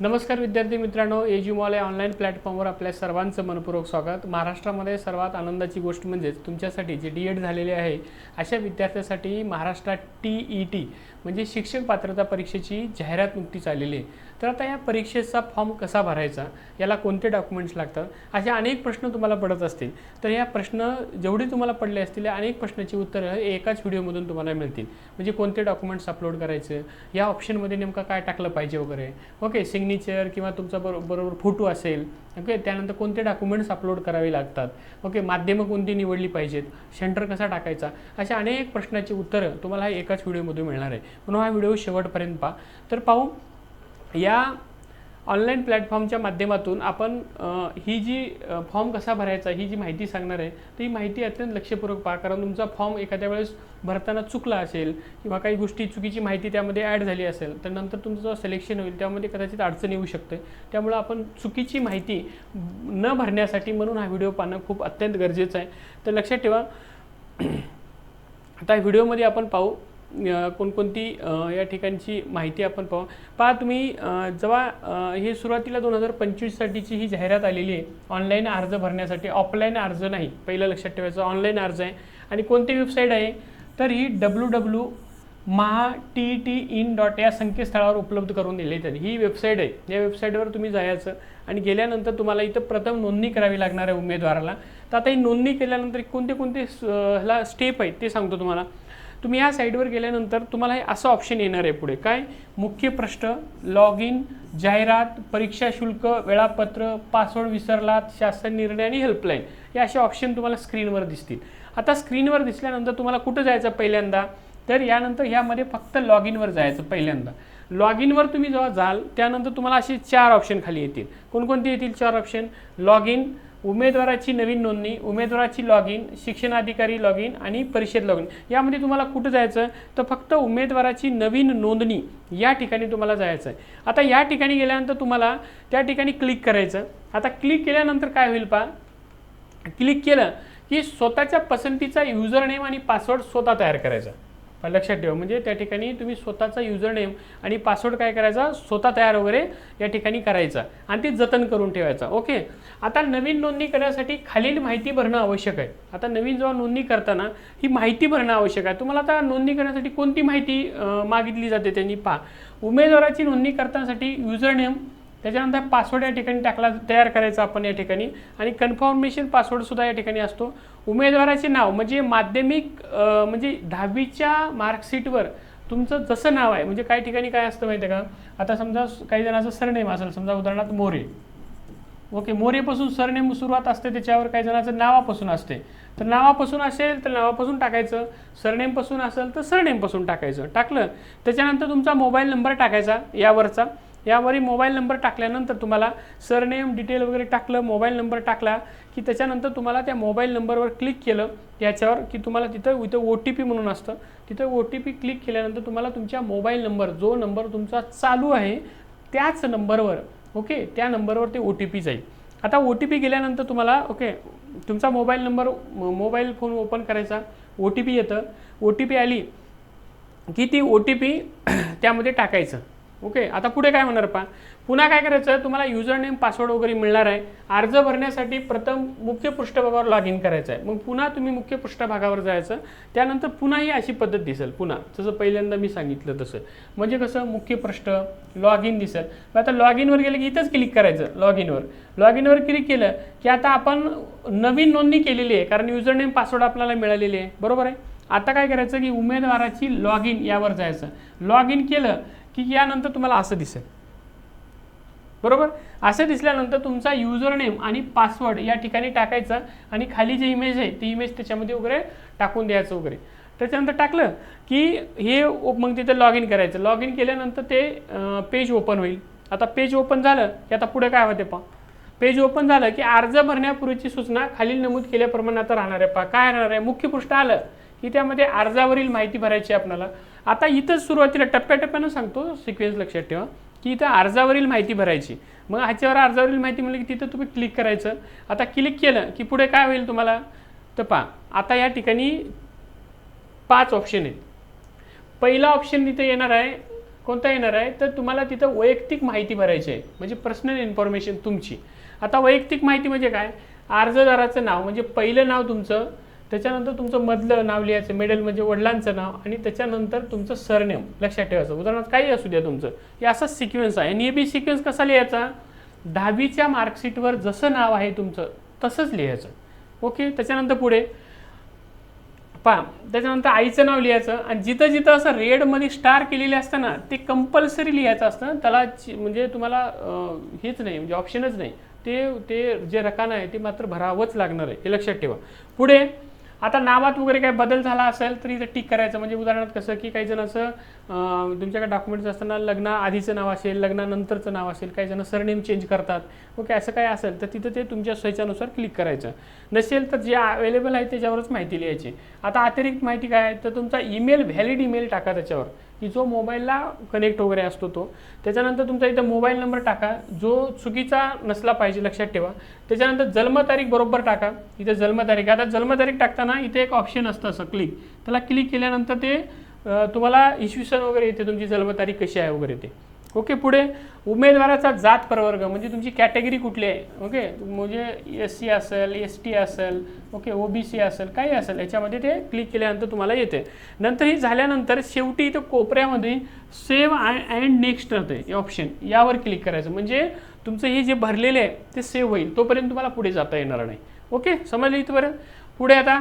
नमस्कार विद्यार्थी मित्रांनो एजी मॉल या ऑनलाईन प्लॅटफॉर्मवर आपल्या सर्वांचं मनपूर्वक स्वागत. महाराष्ट्रामध्ये सर्वात आनंदाची गोष्ट म्हणजेच तुमच्यासाठी जे डी एड झालेले आहे अशा विद्यार्थ्यासाठी महाराष्ट्रात टी ई टी म्हणजे शिक्षक पात्रता परीक्षेची जाहिरात नुकतीच आलेली आहे. तर आता या परीक्षेचा फॉर्म कसा भरायचा याला कोणते डॉक्युमेंट्स लागतात असे अनेक प्रश्न तुम्हाला पडत असतील. तर या प्रश्न जेवढे तुम्हाला पडले असतील या अनेक प्रश्नाची उत्तरं एकाच व्हिडिओमधून तुम्हाला मिळतील. म्हणजे कोणते डॉक्युमेंट्स अपलोड करायचे या ऑप्शनमध्ये नेमकं काय टाकलं पाहिजे वगैरे. ओके सिंग सिग्नेचर किंवा तुमचा बरो बरोबर फोटो असेल ओके त्यानंतर कोणते डॉक्युमेंट्स अपलोड करावे लागतात? ओके माध्यमं कोणती निवडली पाहिजेत? सेंटर कसा टाकायचा? अशा अनेक प्रश्नाची उत्तरं तुम्हाला एकाच व्हिडिओमध्ये मिळणार आहे. म्हणून हा व्हिडिओ शेवटपर्यंत पहा. तर पाहू या ऑनलाईन प्लॅटफॉर्मच्या माध्यमातून आपण ही जी फॉर्म कसा भरायचा ही जी माहिती सांगणार आहे तर ही माहिती अत्यंत लक्षपूर्वक पहा. कारण तुमचा फॉर्म एखाद्या वेळेस भरताना चुकला असेल किंवा काही गोष्टी चुकीची माहिती त्यामध्ये ॲड झाली असेल तर नंतर तुमचं सिलेक्शन होईल त्यामध्ये कदाचित अडचण येऊ शकते. त्यामुळं आपण चुकीची माहिती न भरण्यासाठी म्हणून हा व्हिडिओ पाहणं खूप अत्यंत गरजेचं आहे. तर लक्षात ठेवा. आता व्हिडिओमध्ये आपण पाहू. कोणकोणती या ठिकाणची माहिती आपण पाहू. पहा तुम्ही जेव्हा हे सुरुवातीला दोन हजार पंचवीससाठीची ही जाहिरात आलेली आहे ऑनलाईन अर्ज भरण्यासाठी ऑफलाईन अर्ज नाही पहिलं लक्षात ठेवायचं ऑनलाईन अर्ज आहे. आणि कोणती वेबसाईट आहे? तर ही W W Maha T T in dot या संकेतस्थळावर उपलब्ध करून दिली त्यांनी ही वेबसाईट आहे. या वेबसाईटवर तुम्ही जायचं आणि गेल्यानंतर तुम्हाला इथं प्रथम नोंदणी करावी लागणार आहे उमेदवाराला. तर आता ही नोंदणी केल्यानंतर कोणते कोणते स- ह्याला स्टेप आहेत ते सांगतो तुम्हाला. तुम्ही या साईटवर गेल्यानंतर तुम्हाला हे असं ऑप्शन येणार आहे पुढे. काय? मुख्य प्रश्न लॉग इन जाहिरात परीक्षा शुल्क वेळापत्र पासवर्ड विसरलात शासन निर्णय आणि हेल्पलाईन हे असे ऑप्शन तुम्हाला स्क्रीनवर दिसतील. आता स्क्रीनवर दिसल्यानंतर तुम्हाला कुठं जायचं पहिल्यांदा? तर यानंतर ह्यामध्ये फक्त लॉग इनवर जायचं पहिल्यांदा. लॉग इनवर तुम्ही जेव्हा जाल त्यानंतर तुम्हाला असे चार ऑप्शन खाली येतील. कोणकोणते येतील चार ऑप्शन लॉग इन उमेदवाराची नवीन नोंदणी उमेदवाराची लॉग इन शिक्षणाधिकारी लॉग इन आणि परिषद लॉग इन यामध्ये तुम्हाला कुठं जायचं? तर फक्त उमेदवाराची नवीन नोंदणी या ठिकाणी तुम्हाला जायचं आहे आता या ठिकाणी गेल्यानंतर तुम्हाला त्या ठिकाणी क्लिक करायचं. आता क्लिक केल्यानंतर काय होईल पहा? क्लिक केलं की स्वतःच्या पसंतीचा युजर नेम आणि पासवर्ड स्वतः तयार करायचा. लक्षात ठेवा. म्हणजे त्या ठिकाणी तुम्ही स्वतःचा युजर नेम आणि पासवर्ड काय करायचा? स्वतः तयार वगैरे या ठिकाणी करायचा. आणि ते जतन करून ठेवायचा. ओके? आता नवीन नोंदणी करण्यासाठी खालील माहिती भरणं आवश्यक आहे. आता नवीन जेव्हा नोंदणी करताना ही माहिती भरणं आवश्यक आहे. तुम्हाला आता नोंदणी करण्यासाठी कोणती माहिती मागितली जाते त्यांनी? पहा. उमेदवाराची नोंदणी करण्यासाठी युजर नेम त्याच्यानंतर पासवर्ड या ठिकाणी टाकला तयार करायचा आपण या ठिकाणी. आणि कन्फर्मेशन पासवर्डसुद्धा या ठिकाणी असतो. उमेदवाराचे नाव म्हणजे माध्यमिक म्हणजे दहावीच्या मार्कशीटवर तुमचं जसं नाव आहे म्हणजे काही ठिकाणी काय असतं माहिती आहे का? आता समजा काही जणांचं सरनेम असेल समजा उदाहरणार्थ मोरे. ओके मोरेपासून सरनेम सुरुवात असते त्याच्यावर काही जणांचं नावापासून असते. तर नावापासून असेल तर नावापासून टाकायचं. सरनेमपासून असेल तर सरनेमपासून टाकायचं. टाकलं त्याच्यानंतर तुमचा मोबाईल नंबर टाकायचा यावरचा. यावरही मोबाईल नंबर टाकल्यानंतर तुम्हाला सरनेम डिटेल वगैरे टाकलं मोबाईल नंबर टाकला की त्याच्यानंतर तुम्हाला त्या मोबाईल नंबरवर क्लिक केलं याच्यावर की तुम्हाला तिथं इथं ओ टी पी म्हणून असतं. तिथं ओ टी पी क्लिक केल्यानंतर तुम्हाला तुमच्या मोबाईल नंबर जो नंबर तुमचा चालू आहे त्याच नंबरवर ओके त्या नंबरवर ते ओ टी पी जाईल. आता ओ टी पी गेल्यानंतर तुम्हाला ओके तुमचा mobile number mobile phone open करायचा ओ टी पी येतं. ओ टी पी आली की ती ओ टी पी त्यामध्ये टाकायचं. ओके आता पुढे काय होणार पहा. पुन्हा काय करायचं? तुम्हाला युजर नेम पासवर्ड वगैरे मिळणार आहे. अर्ज भरण्यासाठी प्रथम मुख्य पृष्ठभागावर लॉग इन करायचं आहे मग पुन्हा तुम्ही मुख्य पृष्ठभागावर जायचं. त्यानंतर पुन्हा ही अशी पद्धत दिसेल. पुन्हा जसं पहिल्यांदा मी सांगितलं तसं. म्हणजे कसं? मुख्य पृष्ठ लॉग इन दिसेल. मग आता लॉग इनवर गेलं की इथंच क्लिक करायचं लॉग इनवर लॉग इनवर क्लिक केलं की आता आपण नवीन नोंदणी केलेली आहे. कारण युजर नेम पासवर्ड आपल्याला मिळालेली आहे. बरोबर आहे? आता काय करायचं की उमेदवाराची लॉग इन यावर जायचं. लॉग इन केलं की यानंतर तुम्हाला असं दिसेल. बरोबर? असं दिसल्यानंतर तुमचा युजर नेम आणि पासवर्ड या ठिकाणी टाकायचा आणि खाली जी इमेज आहे ती इमेज त्याच्यामध्ये वगैरे टाकून द्यायचं वगैरे. त्याच्यानंतर टाकलं की हे मग तिथे लॉग इन करायचं. लॉग इन केल्यानंतर ते पेज ओपन होईल. आता पेज ओपन झालं की आता पुढे काय होते पहा. पेज ओपन झालं की अर्ज भरण्यापूर्वीची सूचना खालील नमूद केल्याप्रमाणे आता राहणार आहे. पहा काय राहणार आहे? मुख्य पृष्ठ आलं की त्यामध्ये अर्जावरील माहिती भरायची आहे आपल्याला. आता इथंच सुरुवातीला टप्प्याटप्प्यानं सांगतो सिक्वेन्स लक्षात ठेवा की इथं अर्जावरील माहिती भरायची. मग ह्याच्यावर अर्जावरील माहिती म्हणलं की तिथं तुम्ही क्लिक करायचं. आता क्लिक केलं की पुढे काय होईल तुम्हाला? तर पहा आता या ठिकाणी पाच ऑप्शन आहेत. पहिला ऑप्शन तिथं येणार आहे कोणता येणार आहे? तर तुम्हाला तिथं वैयक्तिक माहिती भरायची आहे म्हणजे पर्सनल इन्फॉर्मेशन तुमची. आता वैयक्तिक माहिती म्हणजे काय? अर्जदाराचं नाव म्हणजे पहिलं नाव तुमचं त्याच्यानंतर तुमचं मधलं नाव लिहायचं मिडल म्हणजे वडिलांचं नाव आणि त्याच्यानंतर तुमचं सरनेम लक्षात ठेवायचं. उदाहरणार्थ काही असू द्या तुमचं. हे असाच सिक्वेन्स आहे. आणि हे बी सिक्वेन्स कसा लिहायचा? दहावीच्या मार्कशीटवर जसं नाव आहे तुमचं तसंच लिहायचं. ओके? त्याच्यानंतर पुढे. पहा त्याच्यानंतर आईचं नाव लिहायचं आणि जिथं जिथं असं रेडमध्ये स्टार केलेले असतं ना ते कंपल्सरी लिहायचं असतं. त्याला चि- म्हणजे तुम्हाला हेच नाही म्हणजे ऑप्शनच नाही. ते ते जे रकाना आहे ते मात्र भरावंच लागणार आहे. हे लक्षात ठेवा. पुढे आता नावात वगैरे काही बदल झाला असेल तर इथं टिक करायचं. म्हणजे उदाहरणार्थ कसं की काही जण असं तुमच्याकडे डॉक्युमेंट्स असताना लग्ना आधीचं नाव असेल लग्नानंतरचं नाव असेल काही जण सरनेम चेंज करतात. ओके असं काय असेल तर तिथं ते तुमच्या सोयीच्यानुसार क्लिक करायचं. नसेल तर जे अवेलेबल आहे त्याच्यावरच माहिती लिहायची. आता अतिरिक्त माहिती काय आहे? तर तुमचा ईमेल व्हॅलिड ईमेल टाका त्याच्यावर. की जो मोबाईलला कनेक्ट वगैरे असतो तो. त्याच्यानंतर तुमचा इथं मोबाईल नंबर टाका. जो चुकीचा नसला पाहिजे लक्षात ठेवा. त्याच्यानंतर जन्मतारीख बरोबर टाका. इथे जन्मतारीख आता जन्मतारीख टाकताना इथे एक ऑप्शन असतं असं क्लिक त्याला क्लिक केल्यानंतर ते तुम्हाला इसवी सन वगैरे येते. तुमची जन्मतारीख कशी आहे वगैरे ते. ओके पुढे उमेदवाराचा जात प्रवर्ग म्हणजे तुमची कॅटेगरी कुठली आहे? ओके म्हणजे एस सी असेल एस टी असेल ओके ओ बी सी असेल काही असेल याच्यामध्ये ते क्लिक केल्यानंतर तुम्हाला येते. नंतर ही झाल्यानंतर शेवटी इथं कोपऱ्यामध्ये सेव्ह अँड नेक्स्ट राहते ऑप्शन यावर क्लिक करायचं. म्हणजे तुमचं हे जे भरलेले आहे ते सेव्ह होईल. तोपर्यंत तुम्हाला पुढे जाता येणार नाही. ओके समजलं इथपर्यंत पुढे आता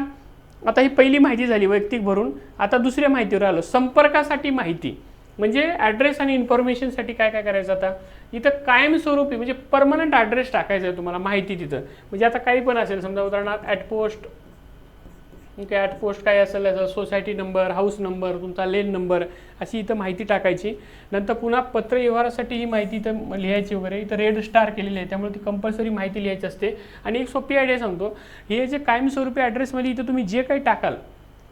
आता ही पहिली माहिती झाली वैयक्तिक भरून. आता दुसऱ्या माहितीवर आलो. संपर्कासाठी माहिती. म्हणजे ॲड्रेस आणि इन्फॉर्मेशनसाठी काय काय करायचं आता? इथं कायमस्वरूपी म्हणजे परमनंट ॲड्रेस टाकायचा आहे तुम्हाला माहिती तिथं. म्हणजे आता काही पण असेल समजा उदाहरणार्थ at post okay at post काय असेल याचा सोसायटी नंबर हाऊस नंबर तुमचा लेन नंबर अशी इथं माहिती टाकायची. नंतर पुन्हा पत्र व्यवहारासाठी ही माहिती इथं लिहायची वगैरे. इथं रेड स्टार केलेली आहे त्यामुळे ती कंपल्सरी माहिती लिहायची असते. आणि एक सोपी आयडिया सांगतो हे जे कायमस्वरूपी ॲड्रेसमध्ये इथं तुम्ही जे काही टाकाल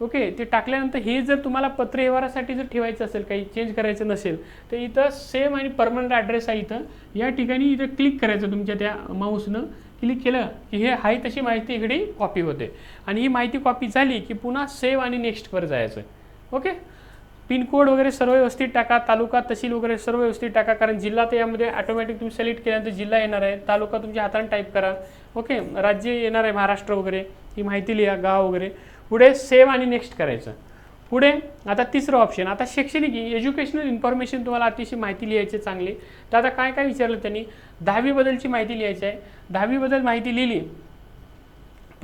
ओके ते टाकल्यानंतर हे जर तुम्हाला पत्र व्यवहारासाठी जर ठेवायचं असेल काही चेंज करायचं नसेल तर इथं सेम आणि परमनंट ॲड्रेस आहे इथं. या ठिकाणी इथं क्लिक करायचं तुमच्या त्या माऊसनं क्लिक केलं की हे आहे तशी माहिती इकडे कॉपी होते. आणि ही माहिती कॉपी झाली की पुन्हा सेव्ह आणि नेक्स्टवर जायचं. ओके? पिनकोड वगैरे सर्व व्यवस्थित टाका तालुका तहसील वगैरे सर्व व्यवस्थित टाका कारण जिल्हा तर यामध्ये ऑटोमॅटिक तुम्ही सिलेक्ट केल्यानंतर जिल्हा येणार आहे. तालुका तुमच्या हाताने टाईप करा. ओके राज्य येणार आहे महाराष्ट्र वगैरे. ही माहिती लिहा गाव वगैरे. पुढे सेव्ह आणि नेक्स्ट करायचं. पुढे आता तिसरं ऑप्शन आता शैक्षणिक एज्युकेशनल इन्फॉर्मेशन तुम्हाला अतिशय माहिती लिहायची चांगली. तर आता काय काय विचारलं त्यांनी? दहावीबद्दलची माहिती लिहायची आहे. दहावीबद्दल माहिती लिहिली.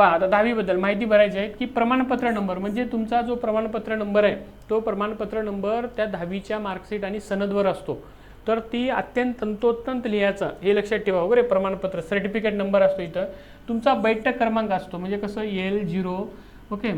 पहा आता दहावीबद्दल माहिती भरायची आहे की प्रमाणपत्र नंबर म्हणजे तुमचा जो प्रमाणपत्र नंबर आहे तो प्रमाणपत्र नंबर त्या दहावीच्या मार्कशीट आणि सनदवर असतो. तर ती अत्यंत तंतोतंत लिहायचं हे लक्षात ठेवा वगैरे प्रमाणपत्र सर्टिफिकेट नंबर असतो इथं. तुमचा बैठक क्रमांक असतो म्हणजे कसं एल झिरो ओके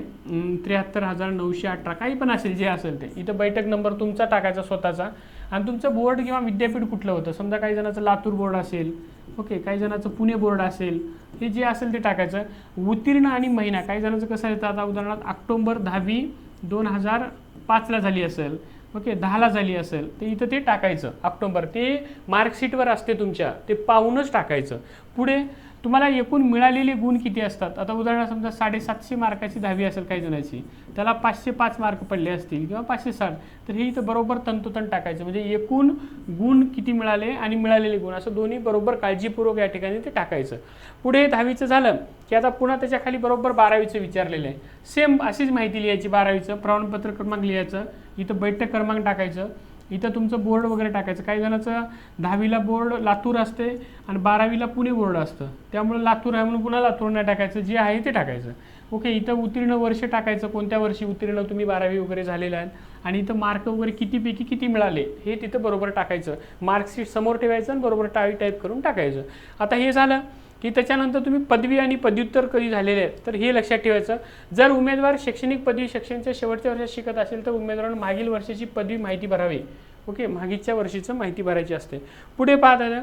त्र्याहत्तर हजार नऊशे अठरा काही पण असेल जे असेल ते. इथं बैठक नंबर तुमचा टाकायचा स्वतःचा. आणि तुमचं बोर्ड किंवा विद्यापीठ कुठलं होतं? समजा काही जणाचं लातूर बोर्ड असेल ओके काही जणाचं पुणे बोर्ड असेल हे जे असेल ते टाकायचं. उत्तीर्ण आणि महिना काही जणांचं कसं येतं आता उदाहरणार्थ ऑक्टोंबर दहावी दोन हजार पाचला झाली असेल ओके दहाला झाली असेल ते इथं ते टाकायचं ऑक्टोंबर. ते मार्कशीटवर असते तुमच्या ते पाहूनच टाकायचं. पुढे तुम्हाला एकूण मिळालेले गुण किती असतात? आता उदाहरणार्थ समजा साडेसातशे मार्काची दहावी असेल काही जणांची त्याला पाचशे पाच मार्क पडले असतील किंवा पाचशे साठ तर हे इथं बरोबर तंतोतंत टाकायचं. म्हणजे एकूण गुण किती मिळाले आणि मिळालेले गुण असं दोन्ही बरोबर काळजीपूर्वक या ठिकाणी ते टाकायचं. पुढे दहावीचं झालं की आता पुन्हा त्याच्याखाली बरोबर बारावीचं विचारलेलं आहे. सेम अशीच माहिती लिहायची बारावीचं प्रमाणपत्र क्रमांक लिहायचं इथं बैठक क्रमांक टाकायचं. इथं तुमचं बोर्ड वगैरे टाकायचं. काही जणांचं दहावीला बोर्ड लातूर असते आणि बारावीला पुणे बोर्ड असतं. त्यामुळे लातूर आहे म्हणून पुन्हा लातूर नाही टाकायचं. जे आहे ते टाकायचं. ओके इथं उत्तीर्ण वर्ष टाकायचं. कोणत्या वर्षी उत्तीर्ण? तुम्ही बारावी वगैरे झालेलं आहे. आणि इथं मार्क वगैरे कितीपैकी किती मिळाले? हे तिथं बरोबर टाकायचं. मार्कशीट समोर ठेवायचं आणि बरोबर टाईप टाईप करून टाकायचं. आता हे झालं. की त्याच्यानंतर तुम्ही पदवी आणि पदव्युत्तर कधी झालेले आहेत? तर हे लक्षात ठेवायचं. जर उमेदवार शैक्षणिक पदवी शिक्षणच्या शेवटच्या वर्षात शिकत असेल तर उमेदवारांना मागील वर्षाची पदवी माहिती भरावी. ओके? मागीच्या वर्षीचं माहिती भरायची असते. पुढे पाहता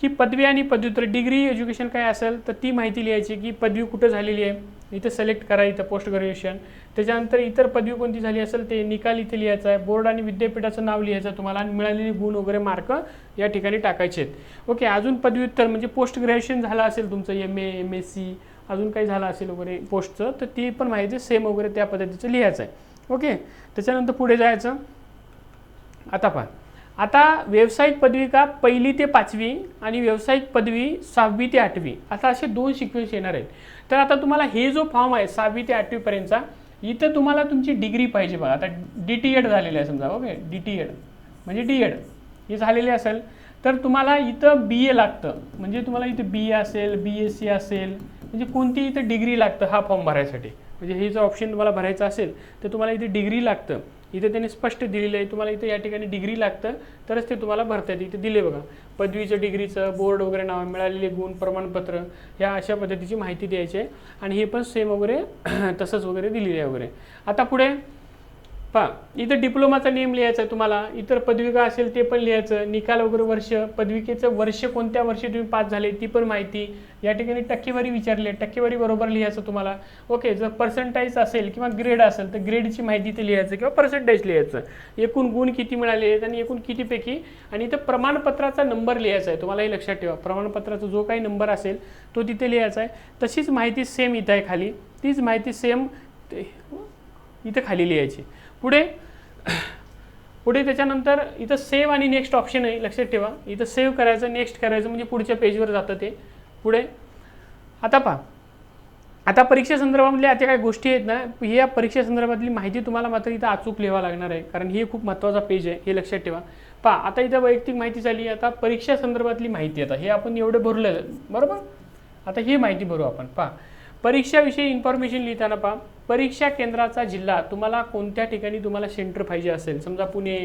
की पदवी आणि पदव्युत्तर डिग्री एज्युकेशन काय असेल? तर ती माहिती लिहायची की पदवी कुठं झालेली आहे? इथं सिलेक्ट करा इथं पोस्ट ग्रॅज्युएशन त्याच्यानंतर इतर पदवी कोणती झाली असेल ते निकाल इथे लिहायचा आहे. बोर्ड आणि विद्यापीठाचं नाव लिहायचं तुम्हाला आणि मिळालेले गुण वगैरे मार्क या ठिकाणी टाकायचे आहेत. ओके अजून पदव्युत्तर म्हणजे पोस्ट ग्रॅज्युएशन झालं असेल तुमचं M A M S C अजून काही झालं असेल वगैरे पोस्टचं तर ती पण माहिती सेम वगैरे त्या पद्धतीचं लिहायचं आहे. ओके त्याच्यानंतर पुढे जायचं. आता पहा. आता व्यावसायिक पदविका पहिली ते पाचवी आणि व्यावसायिक पदवी सहावी ते आठवी? आता असे दोन सिक्वेन्स येणार आहेत. तर आता तुम्हाला हे जो फॉर्म आहे सहावी ते आठवीपर्यंतचा इथं तुम्हाला तुमची डिग्री पाहिजे बघा. आता डी टी एड झालेली आहे समजा ओके? डी टी एड म्हणजे डी एड हे झालेले असेल. तर तुम्हाला इथं बी ए लागतं. म्हणजे तुम्हाला इथं बी ए असेल बी एस सी असेल म्हणजे कोणती इथं डिग्री लागतं हा फॉर्म भरायसाठी. म्हणजे हे जर ऑप्शन तुम्हाला भरायचं असेल तर तुम्हाला इथे डिग्री लागतं. इथे त्यांनी स्पष्ट दिलेलं आहे. तुम्हाला इथे या ठिकाणी डिग्री लागतं तरच ते तुम्हाला भरता येते इथे दिले बघा. पदवीचं डिग्रीचं बोर्ड वगैरे नाव मिळालेले गुण प्रमाणपत्र या अशा पद्धतीची माहिती द्यायची आहे. आणि हे पण सेम वगैरे तसंच वगैरे दिलेलं आहे वगैरे. आता पुढे पहा इथं डिप्लोमाचा नेम लिहायचा आहे तुम्हाला. इतर पदविका असेल ते पण लिहायचं. निकाल वगैरे वर्ष पदविकेचं वर्ष कोणत्या वर्षी तुम्ही पास झाले ती पण माहिती. या ठिकाणी टक्केवारी विचारली आहे. टक्केवारी बरोबर लिहायचं तुम्हाला. ओके जर पर्सेंटाईज असेल किंवा ग्रेड असेल तर ग्रेडची माहिती ते लिहायचं किंवा पर्सेंटेज लिहायचं. एकूण गुण किती मिळाले आहेत आणि एकूण कितीपैकी? आणि इथं प्रमाणपत्राचा नंबर लिहायचा आहे. तुम्हाला हे लक्षात ठेवा. प्रमाणपत्राचा जो काही नंबर असेल तो तिथे लिहायचा आहे. तशीच माहिती सेम इथं आहे खाली. तीच माहिती सेम इथं खाली लिहायची. पुढे पुढे त्याच्यानंतर इथं सेव्ह आणि नेक्स्ट ऑप्शन आहे लक्षात ठेवा. इथं सेव्ह करायचं नेक्स्ट करायचं म्हणजे पुढच्या पेजवर जातं ते. पुढे आता पहा. आता परीक्षेसंदर्भामधल्या आता काय गोष्टी आहेत ना या परीक्षेसंदर्भातली माहिती तुम्हाला मात्र इथं अचूक लिहावा लागणार आहे कारण हे खूप महत्त्वाचा पेज आहे हे लक्षात ठेवा. पहा आता इथं वैयक्तिक माहिती झाली आता परीक्षा संदर्भातली माहिती आता हे आपण एवढं भरलं बरोबर? आता ही माहिती भरू आपण. पहा परीक्षाविषयी इन्फॉर्मेशन लिहिताना पहा. परीक्षा केंद्राचा जिल्हा तुम्हाला कोणत्या ठिकाणी तुम्हाला सेंटर पाहिजे असेल? समजा पुणे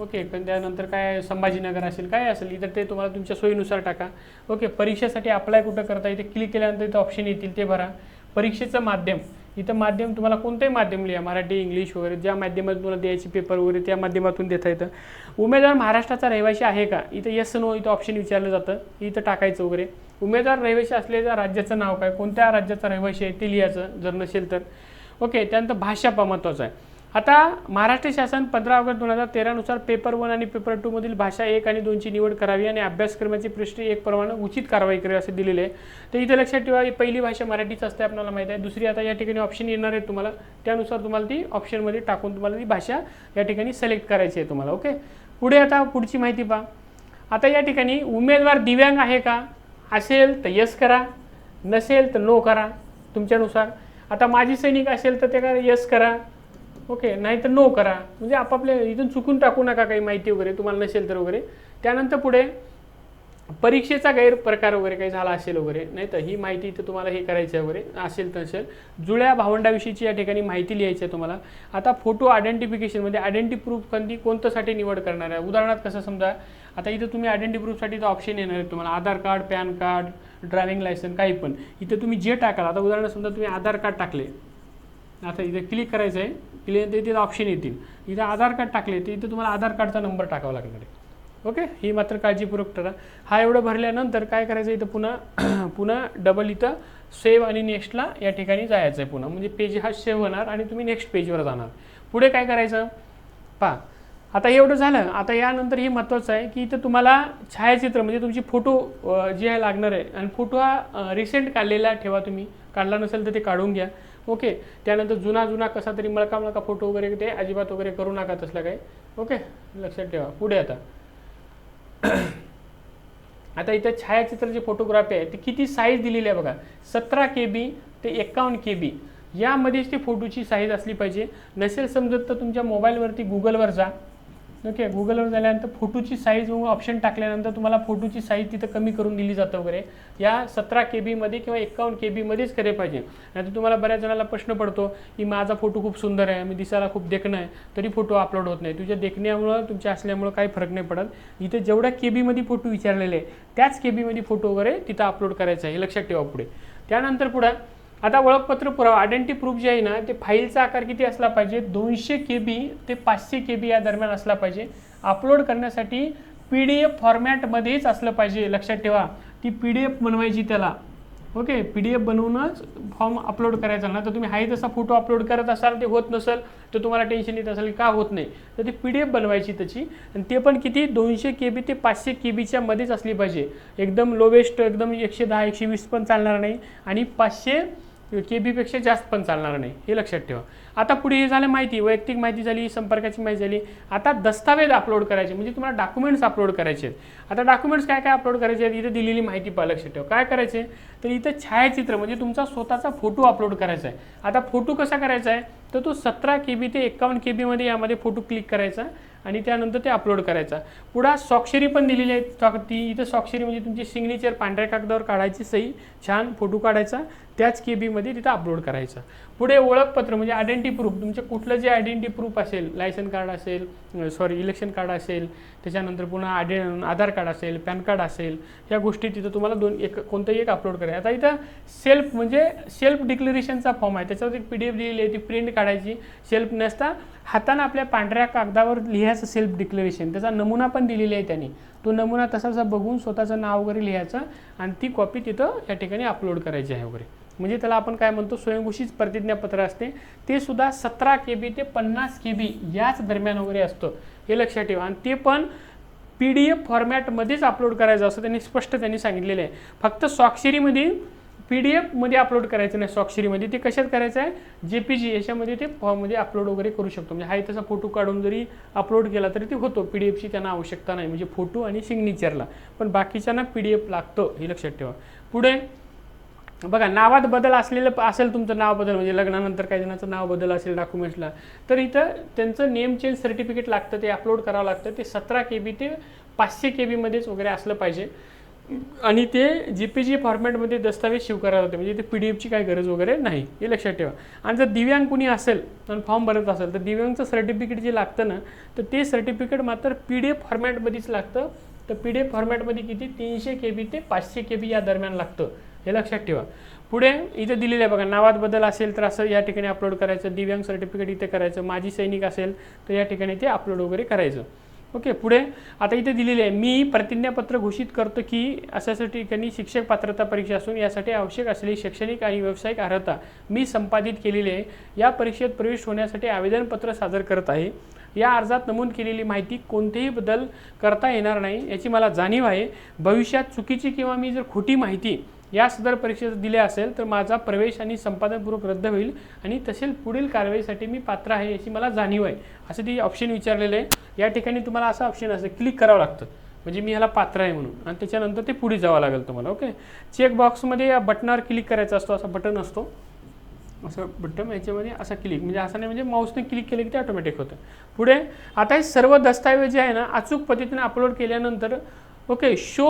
ओके पण त्यानंतर काय संभाजीनगर असेल काय असेल इतर ते तुम्हाला तुमच्या सोयीनुसार टाका. ओके परीक्षेसाठी अप्लाय कुठं करता? इथे क्लिक केल्यानंतर इथं ऑप्शन येतील ते भरा. परीक्षेचं माध्यम. इथं माध्यम तुम्हाला कोणतंही माध्यम लिहा. मराठी इंग्लिश वगैरे ज्या माध्यमातून तुम्हाला द्यायचे पेपर वगैरे त्या माध्यमातून देता येतं. उमेदवार महाराष्ट्राचा रहिवासी आहे का? इथं येस नो इथं ऑप्शन विचारलं जातं. इथं टाकायचं वगैरे. उमेदवार रहिवाशी असलेल्या राज्याचं नाव काय? कोणत्या राज्याचा रहिवाशी आहे? ते लिहायचं जर नसेल तर. ओके त्यानंतर भाषा पा महत्त्वाचं आहे. आता महाराष्ट्र शासन पंधरा ऑगस्ट दोन हजार तेरानुसार पेपर वन आणि पेपर टूमधील भाषा एक आणि दोनची निवड करावी आणि अभ्यासक्रमाची पृष्ठी एक प्रमाणे उचित कारवाई करावी असे दिलेले आहे. तर इथे लक्षात ठेवा ही पहिली भाषा मराठीच असते आपल्याला माहीत आहे. दुसरी आता या ठिकाणी ऑप्शन येणार आहे तुम्हाला. त्यानुसार तुम्हाला ती ऑप्शनमध्ये टाकून तुम्हाला ती भाषा या ठिकाणी सिलेक्ट करायची आहे तुम्हाला ओके? पुढे आता पुढची माहिती पहा. आता या ठिकाणी उमेदवार दिव्यांग आहे का? असेल तर यस करा नसेल तर नो करा तुमच्यानुसार. आता माजी सैनिक असेल तर ते काय यस करा. ओके नाही तर नो करा. म्हणजे आपापल्या इथून चुकून टाकू नका काही माहिती वगैरे तुम्हाला नसेल तर वगैरे. त्यानंतर पुढे परीक्षेचा गैरप्रकार वगैरे काही झाला असेल वगैरे नाही तर ही माहिती इथं तुम्हाला हे करायचं आहे वगैरे असेल तर असेल. जुळ्या भावंडाविषयीची या ठिकाणी माहिती लिहायची आहे तुम्हाला. आता फोटो आयडेंटिफिकेशनमध्ये आयडेंटी प्रूफ कधी कोणत्यासाठी निवड करणार आहे? उदाहरणार्थ कसं समजा आता इथं तुम्ही आयडेंटी प्रूफसाठी तर ऑप्शन येणार आहे तुम्हाला. Aadhaar card PAN card driving licence काही पण. इथं तुम्ही जे टाकाल आता उदाहरणार्थ समजा तुम्ही आधार कार्ड टाकले. आता इथे क्लिक करायचं आहे. क्लिक तिथे ऑप्शन येतील. इथं आधार कार्ड टाकले तर इथं तुम्हाला आधार कार्डचा नंबर टाकावा लागणार आहे. ओके ही मात्र काळजीपूर्वक ठरा हा एवढं भरल्यानंतर काय करायचं इथं पुन्हा पुन्हा डबल इथं सेव्ह आणि नेक्स्टला या ठिकाणी जायचं आहे पुन्हा. म्हणजे पेज हा सेव्ह होणार आणि तुम्ही नेक्स्ट पेजवर जाणार. पुढे काय करायचं? पहा. आता एवढं झालं. आता यानंतर हे महत्त्वाचं आहे की इथं तुम्हाला छायाचित्र म्हणजे तुमची फोटो जी जे आहे लागणार आहे आणि फोटो हा रिसेंट काढलेला ठेवा तुम्ही. काढला नसेल तर ते काढून घ्या. ओके त्यानंतर जुना जुना कसा तरी मळका मळका फोटो वगैरे ते अजिबात वगैरे करू नका तसलं काही. ओके लक्षात ठेवा. पुढे आता. आता इथं छायाचित्राची फोटोग्राफी आहे. ती किती साईज दिलेली आहे बघा. सतरा के बी ते एकावन्न के बी यामध्येच ते फोटोची साईज असली पाहिजे. नसेल समजत तर तुमच्या मोबाईलवरती गुगलवर जा. ओके गुगलवर झाल्यानंतर फोटोची साईज ऑप्शन टाकल्यानंतर तुम्हाला फोटोची साईज तिथं कमी करून दिली जातं वगैरे. या सतरा के बीमध्ये किंवा एकावन्न के बीमध्येच करे पाहिजे. नाहीतर तुम्हाला बऱ्याच जणाला प्रश्न पडतो की माझा फोटो खूप सुंदर आहे मी दिसायला खूप देखणं आहे तरी फोटो अपलोड होत नाही. तुझ्या देखण्यामुळं तुमच्या असल्यामुळं काही फरक नाही पडत. इथे जेवढ्या के बीमध्ये फोटो विचारलेले आहे त्याच के बीमध्ये फोटो वगैरे तिथं अपलोड करायचं आहे. हे लक्षात ठेवा पुढे. त्यानंतर पुढं आता ओळखपत्र पुरावा आयडेंटिटी प्रूफ जे आहे ना ते फाईलचा आकार किती असला पाहिजे? दोनशे के बी ते पाचशे के बी या दरम्यान असला पाहिजे. अपलोड करण्यासाठी पी डी एफ फॉर्मॅटमध्येच असलं पाहिजे लक्षात ठेवा. ती पी डी एफ बनवायची त्याला. ओके? पी डी एफ बनवूनच फॉर्म अपलोड करायचा ना. तर तुम्ही हाय तसा फोटो अपलोड करत असाल ते होत नसेल तर तुम्हाला टेन्शन येत असेल का होत नाही? तर ती पी डी एफ बनवायची त्याची. आणि ते पण किती? दोनशे के बी ते पाचशे के बीच्या मध्येच असली पाहिजे. एकदम लोवेस्ट एकदम एकशे दहा एकशे वीस पण चालणार नाही. आणि पाचशे के बीपेक्षा जास्त पण चालणार नाही हे लक्षात ठेवा. आता पुढे हे झालं माहिती वैयक्तिक माहिती झाली संपर्काची माहिती झाली. आता दस्तावेज अपलोड करायचे म्हणजे तुम्हाला डॉक्युमेंट्स अपलोड करायचे आहेत. आता डॉक्युमेंट्स काय काय अपलोड करायचे आहेत इथे दिलेली माहिती पहा लक्षात ठेवा. काय करायचे? तर इथं छायाचित्र म्हणजे तुमचा स्वतःचा फोटो अपलोड करायचा आहे. आता फोटो कसा करायचा आहे? तर तो सतरा के बी ते एकावन्न के बीमध्ये यामध्ये फोटो क्लिक करायचा आणि त्यानंतर ते अपलोड करायचा. पुढा स्वाक्षरी पण दिलेली आहे ती इथं स्वाक्षरी म्हणजे तुमची सिग्नेचर पांढऱ्या कागदावर काढायची सही छान फोटो काढायचा. त्याच के बीमध्ये तिथं अपलोड करायचं. पुढे ओळखपत्र म्हणजे आयडेंटी प्रूफ तुमचं कुठलं जे आयडेंटी प्रूफ असेल लायसन कार्ड असेल सॉरी इलेक्शन कार्ड असेल त्याच्यानंतर पुन्हा आयडे आधार कार्ड असेल पॅन कार्ड असेल या गोष्टी तिथं तुम्हाला दोन एक कोणतंही एक अपलोड करायचं. आता इथं सेल्फ म्हणजे सेल्फ डिक्लेरेशनचा फॉर्म आहे. त्याच्यावर एक पी डी एफ दिलेली आहे ती प्रिंट काढायची. सेल्फ नसता हातानं आपल्या पांढऱ्या कागदावर लिहायचं सेल्फ डिक्लेरेशन त्याचा नमुना पण दिलेला आहे त्यांनी. तो नमुना तसाचा बघून स्वतःचं नाव वगैरे लिहायचं आणि ती कॉपी तिथं या ठिकाणी अपलोड करायची आहे वगैरे. म्हणजे त्याला आपण काय म्हणतो स्वयंघोषित प्रतिज्ञापत्र असते. ते सुद्धा सतरा के बी ते पन्नास के बी याच दरम्यान वगैरे असतं. हे लक्षात ठेवा. आणि ते पण पी डी एफ फॉर्मॅटमध्येच अपलोड करायचं असं त्यांनी स्पष्ट त्यांनी सांगितलेलं आहे. फक्त स्वाक्षरीमध्ये पी डी एफमध्ये अपलोड करायचं नाही. स्वाक्षरीमध्ये ते कशात करायचं आहे? जे पी जी याच्यामध्ये ते फॉर्ममध्ये अपलोड वगैरे करू शकतो. म्हणजे हा तसा फोटो काढून जरी अपलोड केला तरी ते होतो. पी डी एफची त्यांना आवश्यकता नाही. म्हणजे फोटो आणि सिग्नेचरला. पण बाकीच्यांना पी डी एफ लागतं हे लक्षात ठेवा. पुढे बघा नावात बदल असलेलं असेल तुमचं नाव बदल म्हणजे लग्नानंतर काही जणांचं नाव बदल असेल डॉक्युमेंट्सला तर इथं त्यांचं नेम चेंज सर्टिफिकेट लागतं ते अपलोड करावं लागतं. ते सतरा के बी ते पाचशे के बीमध्येच वगैरे असलं पाहिजे. आणि ते जी पी जी फॉर्मॅटमध्ये दस्तावेज शिव करायला होते म्हणजे ते पी डी एफची काही गरज वगैरे नाही हे लक्षात ठेवा. आणि जर दिव्यांग कुणी असेल आणि फॉर्म भरत असेल तर दिव्यांगचं सर्टिफिकेट जे लागतं ना तर ते सर्टिफिकेट मात्र पी डी एफ फॉर्मॅटमध्येच लागतं. तर पी डी एफ फॉर्मॅटमध्ये किती? तीनशे के बी ते पाचशे के बी या दरम्यान लागतं. हे लक्षात ठेवा. पुढे इथे दिलेलं आहे बघा नावात बदल असेल तर असं या ठिकाणी अपलोड करायचं दिव्यांग सर्टिफिकेट इथे करायचं माजी सैनिक असेल तर या ठिकाणी ते अपलोड वगैरे करायचं. ओके पुढे आता इथे दिलेले आहे मी प्रतिज्ञापत्र घोषित करतो की अशा ठिकाणी शिक्षक पात्रता परीक्षा असून यासाठी आवश्यक असलेली शैक्षणिक आणि व्यावसायिक अर्हता मी संपादित केलेली आहे. या परीक्षेत प्रवेश होण्यासाठी आवेदनपत्र सादर करत आहे. या अर्जात नमूद केलेली माहिती कोणतेही बदल करता येणार नाही याची मला जाणीव आहे. भविष्यात चुकीची किंवा मी जर खोटी माहिती या सदर परीक्षेत दिले असेल तर माझा प्रवेश आणि संपादनपूर्वक रद्द होईल आणि तसेच पुढील कारवाईसाठी मी पात्र आहे याची मला जाणीव आहे. असं ती ऑप्शन विचारलेलं आहे. या ठिकाणी तुम्हाला असं ऑप्शन असतं क्लिक करावं लागतं. म्हणजे मी ह्याला पात्र आहे म्हणून. आणि त्याच्यानंतर ते पुढे जावं लागेल तुम्हाला ओके चेकबॉक्समध्ये या बटनावर क्लिक करायचा असतो असा बटन असतो. असं बटन याच्यामध्ये असा क्लिक म्हणजे असं नाही म्हणजे माऊसने क्लिक केलं की ते ऑटोमॅटिक होतं. पुढे आता हे सर्व दस्तावेज जे आहे ना अचूक पद्धतीने अपलोड केल्यानंतर ओके शो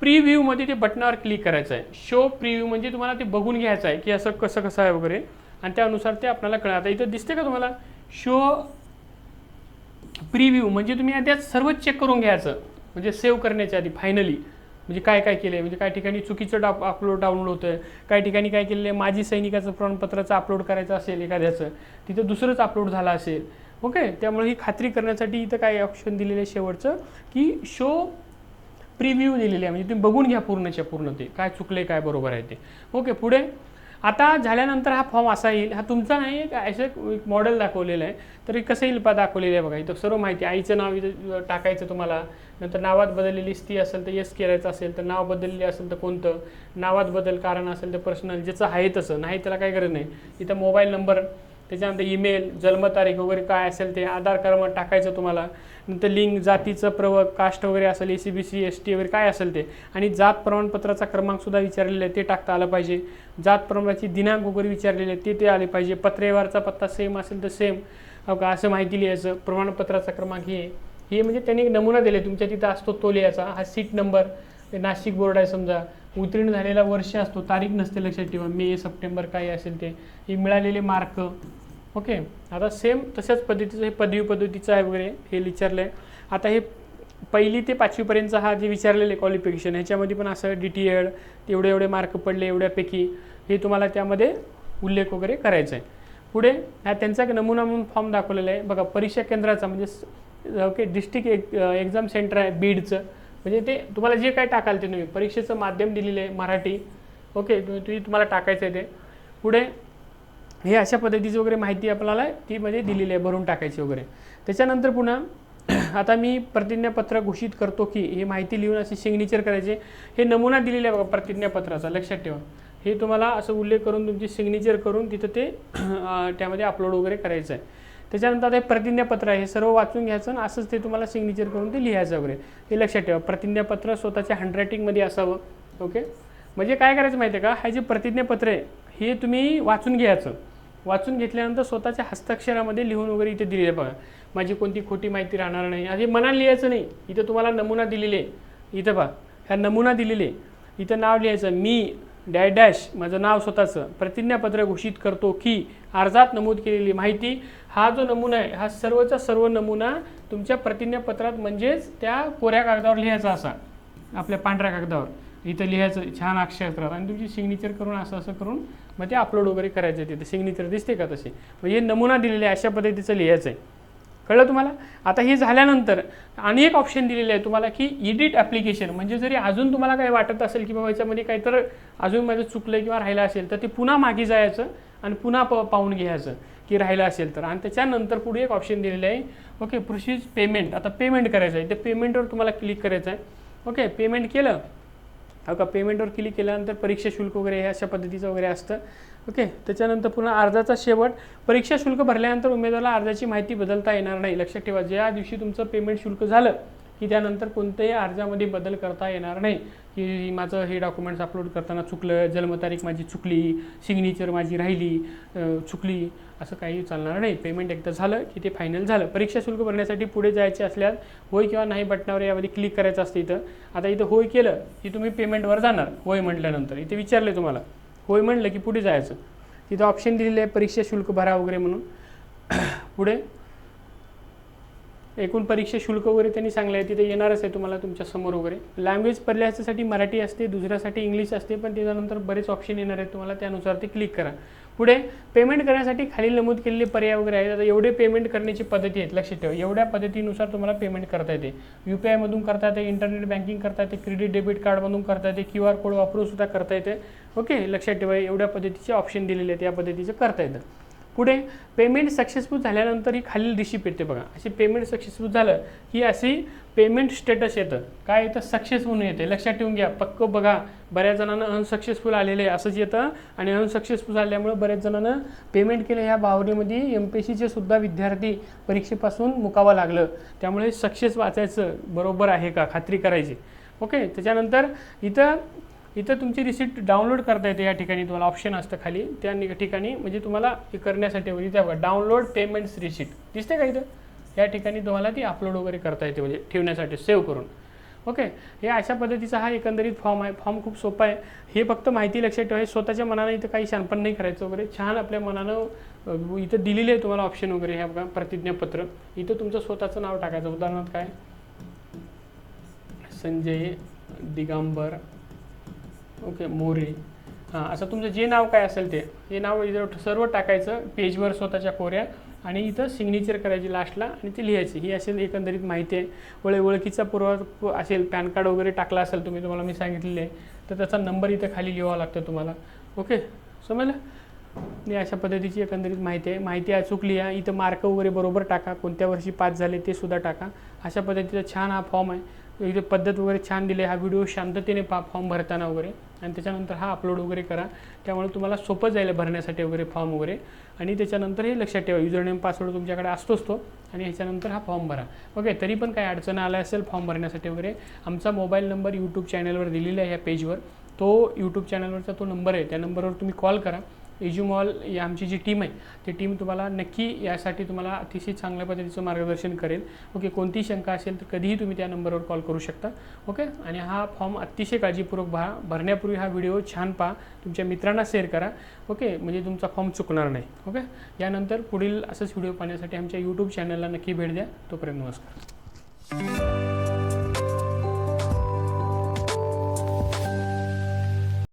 प्रीव्ह्यूमध्ये ते बटनावर क्लिक करायचं आहे. शो प्रिव्ह्यू म्हणजे तुम्हाला ते बघून घ्यायचं आहे की असं कसं कसं आहे वगैरे. आणि त्यानुसार ते आपल्याला कळलं. आता इथं दिसते का तुम्हाला? शो प्रीव्ह्यू म्हणजे तुम्ही आधी सर्वच चेक करून घ्यायचं. म्हणजे सेव्ह करण्याच्या आधी फायनली म्हणजे काय काय केलं आहे म्हणजे काही ठिकाणी चुकीचं डा अपलोड डाउनलोड होतं आहे काही ठिकाणी काय केलेलं आहे? माजी सैनिकाचं प्रमाणपत्राचं अपलोड करायचं असेल एखाद्याचं तिथं दुसरंच अपलोड झालं असेल. ओके त्यामुळे ही खात्री करण्यासाठी इथं काय ऑप्शन दिलेलं आहे शेवटचं की शो प्रिव्ह्यू दिलेली आहे. म्हणजे तुम्ही बघून घ्या पूर्णच्या पूर्ण ते. काय चुकले काय बरोबर आहे ते. ओके पुढे. आता झाल्यानंतर हा फॉर्म असा येईल. हा तुमचा नाही एक असं एक मॉडेल दाखवलेलं आहे. तरी कसं येईल पा दाखवलेलं आहे बघा. इथं सर्व माहिती आईचं नाव इथं टाकायचं तुम्हाला. नंतर नावात बदललेली स्त्री असेल तर येस करायचं असेल तर नाव बदललेली असेल तर कोणतं? नावात बदल कारण असेल तर पर्सनल ज्याचं आहे तसं. नाही त्याला काय गरज नाही. इथं मोबाईल नंबर त्याच्यानंतर ईमेल जन्मतारीख वगैरे काय असेल ते आधार क्रमांक टाकायचं तुम्हाला. नंतर लिंग जातीचं प्रव कास्ट वगैरे असेल A C B C S T वगैरे काय असेल ते. आणि जात प्रमाणपत्राचा क्रमांकसुद्धा विचारलेला आहे ते टाकता आलं पाहिजे. जात प्रमाणाची दिनांक वगैरे विचारलेले आहे ते ते आले पाहिजे. पत्रेवारचा पत्ता सेम असेल तर सेम हो का? असं माहिती लिहायचं. प्रमाणपत्राचा क्रमांक हे. हे म्हणजे त्यांनी एक नमुना दिले तुमच्या तिथं असतो तो लिहायचा. हा सीट नंबर. नाशिक बोर्ड आहे समजा. उत्तीर्ण झालेला वर्ष असतो. तारीख नसते लक्षात ठेवा. मे सप्टेंबर काय असेल ते. हे मिळालेले मार्क. ओके आता सेम तशाच पद्धतीचं हे पदवी पद्धतीचं आहे वगैरे हे विचारलं आहे आता हे पहिली ते पाचवीपर्यंतचा हा जे विचारलेले क्वालिफिकेशन ह्याच्यामध्ये पण असं डी टी एड एवढे एवढे मार्क पडले एवढ्यापैकी हे तुम्हाला त्यामध्ये उल्लेख वगैरे करायचा आहे पुढे हा त्यांचा एक नमुना म्हणून फॉर्म दाखवलेला आहे. बघा परीक्षा केंद्राचा म्हणजे ओके डिस्ट्रिक्ट एक एक्झाम सेंटर आहे बीडचं. म्हणजे ते तुम्हाला जे काय टाकाल ते तुम्ही परीक्षेचं माध्यम दिलेलं आहे मराठी. ओके तुम्ही तुम्हाला टाकायचं आहे ते. पुढे हे अशा पद्धतीची वगैरे माहिती आपल्याला ती म्हणजे दिलेली आहे भरून टाकायची वगैरे. त्याच्यानंतर पुन्हा आता मी प्रतिज्ञापत्र घोषित करतो की ही माहिती लिहून अशी सिग्नेचर करायचे. हे नमुना दिलेला आहे बघा प्रतिज्ञापत्राचा लक्षात ठेवा. हे तुम्हाला असं उल्लेख करून तुमची सिग्नेचर करून तिथं ते त्यामध्ये अपलोड वगैरे करायचं आहे. त्याच्यानंतर आता हे प्रतिज्ञापत्र आहे हे सर्व वाचून घ्यायचं आणि असंच ते तुम्हाला सिग्नेचर करून ते लिहायचं वगैरे. हे लक्षात ठेवा प्रतिज्ञापत्र स्वतःच्या हँडरायटिंगमध्ये असावं ओके म्हणजे काय करायचं माहिती आहे का? हे जे प्रतिज्ञापत्र आहे हे तुम्ही वाचून घ्यायचं. वाचून घेतल्यानंतर स्वतःच्या हस्ताक्षरामध्ये लिहून वगैरे इथे दिलेलं आहे बघा. माझी कोणती खोटी माहिती राहणार नाही. आणि मनाला लिहायचं नाही. इथं तुम्हाला नमुना दिलेले. आहे इथं पहा. ह्या नमुना दिलेले. आहे. इथं नाव लिहायचं. मी डॅश डॅश माझं नाव स्वतःचं. प्रतिज्ञापत्र घोषित करतो की अर्जात नमूद केलेली माहिती हा जो नमुना आहे हा सर्वचा सर्व नमुना तुमच्या प्रतिज्ञापत्रात म्हणजेच त्या कोऱ्या कागदावर लिहायचा असा. आपल्या पांढऱ्या कागदावर. इथं लिहायचं छान अक्षरात आणि तुमची सिग्नेचर करून असं असं करून मग ते अपलोड वगैरे करायचं आहे तिथे. सिग्नेचर दिसते का तसे मग हे नमुना दिलेले आहे अशा पद्धतीचं लिहायचं आहे कळलं तुम्हाला? आता हे झाल्यानंतर आणि एक ऑप्शन दिलेलं आहे तुम्हाला की एडिट ॲप्लिकेशन म्हणजे जरी अजून तुम्हाला काही वाटत असेल की बाबा याच्यामध्ये काहीतर अजून माझं चुकलं किंवा राहिलं असेल तर ते पुन्हा मागे जायचं आणि पुन्हा प पाहून घ्यायचं की राहिलं असेल तर. आणि त्याच्यानंतर पुढे एक ऑप्शन दिलेलं आहे. ओके प्रोसिज पेमेंट आता पेमेंट करायचं आहे. त्या पेमेंटवर तुम्हाला क्लिक करायचं आहे. ओके पेमेंट केलं. हो का पेमेंटवर क्लिक केल्यानंतर परीक्षा शुल्क वगैरे हे अशा पद्धतीचं वगैरे असतं. ओके त्याच्यानंतर पुन्हा अर्जाचा शेवट. परीक्षा शुल्क भरल्यानंतर उमेदवाराला अर्जाची माहिती बदलता येणार नाही. लक्षात ठेवा ज्या दिवशी तुमचं पेमेंट शुल्क झालं की त्यानंतर कोणत्याही अर्जामध्ये बदल करता येणार नाही. की माझं हे डॉक्युमेंट्स अपलोड करताना चुकलं जन्मतारीख माझी चुकली सिग्नेचर माझी राहिली चुकली असं काही चालणार नाही. पेमेंट एकदा झालं की ते फायनल झालं. परीक्षा शुल्क भरण्यासाठी पुढे जायचे असल्यास होय किंवा नाही बटनावर यामध्ये क्लिक करायचं असतं इथं. आता इथं होय केलं की तुम्ही पेमेंटवर जाणार होय म्हटल्यानंतर. इथे विचारले तुम्हाला होय म्हणलं की पुढे जायचं. तिथं ऑप्शन दिलेलं आहे परीक्षा शुल्क भरा वगैरे म्हणून. पुढे एकूण परीक्षा शुल्क वगैरे त्यांनी सांगलं आहे तिथे येणारच आहे तुम्हाला तुमच्यासमोर वगैरे. लँग्वेज पहिल्यासाठी मराठी असते दुसऱ्यासाठी इंग्लिश असते पण त्याच्यानंतर बरेच ऑप्शन येणार आहेत. तुम्हाला त्यानुसार ते क्लिक करा. पुढे पेमेंट करण्यासाठी खाली नमूद केलेले पर्याय वगैरे आहेत. आता एवढे पेमेंट करण्याची पद्धती आहेत. लक्षात ठेवा. एवढ्या पद्धतीनुसार तुम्हाला पेमेंट करता येते. यू पी आयमधून करता येते इंटरनेट बँकिंग करता येते क्रेडिट डेबिट कार्डमधून करता येते क्यू आर कोड वापरून सुद्धा करता येते. ओके लक्षात ठेवा. एवढ्या पद्धतीचे ऑप्शन दिलेले आहेत. या पद्धतीचं करता येतं. पुढे पेमेंट सक्सेसफुल झाल्यानंतर ही खालील रिसिप्ट येते बघा. अशी पेमेंट सक्सेसफुल झालं की अशी पेमेंट स्टेटस येतं. काय येतं? सक्सेस येते. लक्षात ठेवून घ्या. पक्क बघा. बऱ्याच जणांना अनसक्सेसफुल आलेले आहे. असंच येतं. आणि अनसक्सेसफुल झाल्यामुळे बऱ्याच जणांना पेमेंट केलं ह्या भावनेमध्ये एम पी एस सीचे सुद्धा विद्यार्थी परीक्षेपासून मुकावं लागलं. त्यामुळे सक्सेस वाचायचं बरोबर आहे का? खात्री करायची. ओके त्याच्यानंतर इथं इथं तुमची रिसिप्ट डाउनलोड करता येते या ठिकाणी तुम्हाला ऑप्शन असतं खाली. त्या नि- ठिकाणी म्हणजे तुम्हाला हे करण्यासाठी म्हणजे इथे बघा डाउनलोड पेमेंट्स रिसिप्ट दिसते का इथं? या ठिकाणी तुम्हाला ती अपलोड वगैरे करता येते म्हणजे ठेवण्यासाठी सेव्ह करून. ओके हे अशा पद्धतीचा हा एकंदरीत फॉर्म आहे. फॉर्म खूप सोपा आहे. हे फक्त माहिती लक्षात ठेवायची स्वतःच्या मनानं इथं काही शानपण नाही करायचं वगैरे. छान आपल्या मनानं इथं दिलेलं आहे तुम्हाला ऑप्शन वगैरे हे बघा प्रतिज्ञापत्र. इथं तुमचं स्वतःचं नाव टाकायचं. उदाहरणार्थ काय? संजय दिगंबर ओके मोरे. हां असं तुमचं जे नाव काय असेल ते हे नाव इथं सर्व टाकायचं पेजवर स्वतःच्या कोऱ्या आणि इथं सिग्नेचर करायची लास्टला आणि ती लिहायची. ही असेल एकंदरीत माहिती आहे. वळ ओळखीचा पुरावा असेल पॅन कार्ड वगैरे टाकला असेल तुम्ही तुम्हाला मी सांगितलेले आहे. तर त्याचा नंबर इथं खाली लिहावा लागतो तुम्हाला. ओके? समजलं? आणि अशा पद्धतीची एकंदरीत माहिती आहे. माहिती आहे चुकली आहे इथं मार्क वगैरे बरोबर टाका. कोणत्या वर्षी पास झाले ते सुद्धा टाका. अशा पद्धतीचा छान हा फॉर्म आहे. इथे पद्धत वगैरे छान दिली आहे. हा व्हिडिओ शांततेने पा फॉर्म भरताना वगैरे. आणि त्याच्यानंतर हा अपलोड वगैरे करा. त्यामुळे तुम्हाला सोपं जाईल भरण्यासाठी वगैरे फॉर्म वगैरे. आणि त्याच्यानंतर हे लक्षात ठेवा युजर नेम पासवर्ड तुमच्याकडे असतोच तो. आणि ह्याच्यानंतर हा फॉर्म भरा. ओके तरी पण काही अडचण आला असेल फॉर्म भरण्यासाठी वगैरे आमचा मोबाईल नंबर यूट्यूब चॅनलवर दिलेला आहे ह्या पेजवर तो यूट्यूब चॅनलवरचा तो नंबर आहे. त्या नंबरवर तुम्ही कॉल करा. एज्युमॉल या आमची जी टीम आहे ती टीम तुम्हाला नक्की यासाठी तुम्हाला अतिशय चांगल्या पद्धतीचं मार्गदर्शन करेल. ओके कोणतीही शंका असेल तर कधीही तुम्ही त्या नंबरवर कॉल करू शकता. ओके आणि हा फॉर्म अतिशय काळजीपूर्वक भा भरण्यापूर्वी हा व्हिडिओ छान पहा. तुमच्या मित्रांना शेअर करा. ओके म्हणजे तुमचा फॉर्म चुकणार नाही. ओके यानंतर पुढील असंच व्हिडिओ पाहण्यासाठी आमच्या यूट्यूब चॅनलला नक्की भेट द्या. तोपर्यंत नमस्कार.